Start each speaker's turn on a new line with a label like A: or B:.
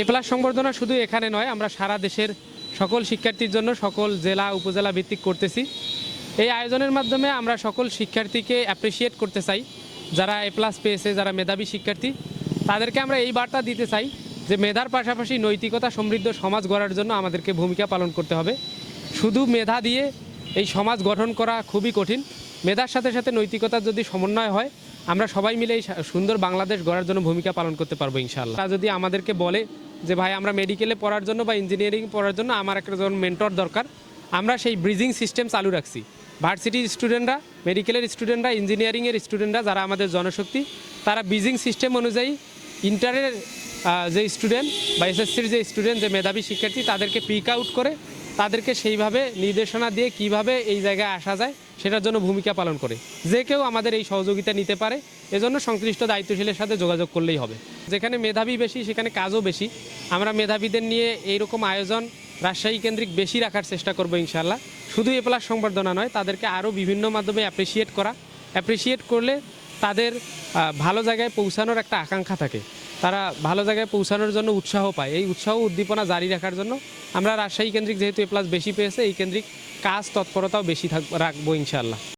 A: এ plus সংবর্ধনা শুধু এখানে নয়, আমরা সারা দেশের সকল শিক্ষার্থীর জন্য সকল জেলা, উপজেলা ভিত্তিক করতেছি। এই আয়োজনের মাধ্যমে আমরা সকল শিক্ষার্থীকে অ্যাপ্রিসিয়েট করতে চাই, যারা এ প্লাস পেয়েছে, যারা মেধাবী শিক্ষার্থী। তাদেরকে আমরা এই বার্তা দিতে চাই যে মেধার পাশাপাশি নৈতিকতা, সমৃদ্ধ সমাজ গড়ার জন্য আমাদেরকে ভূমিকা পালন করতে হবে। শুধু মেধা দিয়ে এই সমাজ গঠন করা খুবই কঠিন। মেধার সাথে সাথে নৈতিকতার যদি সমন্বয় হয় আমরা সবাই মিলে সুন্দর বাংলাদেশ গড়ার জন্য ভূমিকা পালন করতে পারব ইনশাল্লাহ তারা যদি আমাদেরকে বলে যে, ভাই, আমরা মেডিকেলে পড়ার জন্য বা ইঞ্জিনিয়ারিং পড়ার জন্য আমার একটা যখন মেন্টর দরকার, আমরা সেই ব্রিজিং সিস্টেম চালু রাখছি। ভার্সিটির স্টুডেন্টরা মেডিকেলের স্টুডেন্টরা ইঞ্জিনিয়ারিংয়ের স্টুডেন্টরা যারা আমাদের জনশক্তি, তারা ব্রিজিং সিস্টেম অনুযায়ী ইন্টারের যে স্টুডেন্ট বা এসএসসির যে স্টুডেন্ট যে মেধাবী শিক্ষার্থী, তাদেরকে পিক আউট করে তাদেরকে সেইভাবে নির্দেশনা দিয়ে কীভাবে এই জায়গায় আসা যায়, সেটার জন্য ভূমিকা পালন করে। যে কেউ আমাদের এই সহযোগিতা নিতে পারে, এজন্য সংশ্লিষ্ট দায়িত্বশীলের সাথে যোগাযোগ করলেই হবে। যেখানে মেধাবী বেশি, সেখানে কাজও বেশি। আমরা মেধাবীদের নিয়ে এইরকম আয়োজন রাজশাহী কেন্দ্রিক বেশি রাখার চেষ্টা করব ইনশাল্লাহ শুধু এ প্লাস সংবর্ধনা নয়, তাদেরকে আরও বিভিন্ন মাধ্যমে অ্যাপ্রিসিয়েট করা। অ্যাপ্রিসিয়েট করলে তাদের ভালো জায়গায় পৌঁছানোর একটা আকাঙ্ক্ষা থাকে। তারা ভালো জায়গায় পৌঁছানোর জন্য উৎসাহ পায়। এই উৎসাহ উদ্দীপনা জারি রাখার জন্য আমরা রাজশাহী কেন্দ্রিক যেহেতু এ প্লাস বেশি পেয়েছে, এই কেন্দ্রিক কাজ তৎপরতাও বেশি থাক, রাখব ইনশাল্লাহ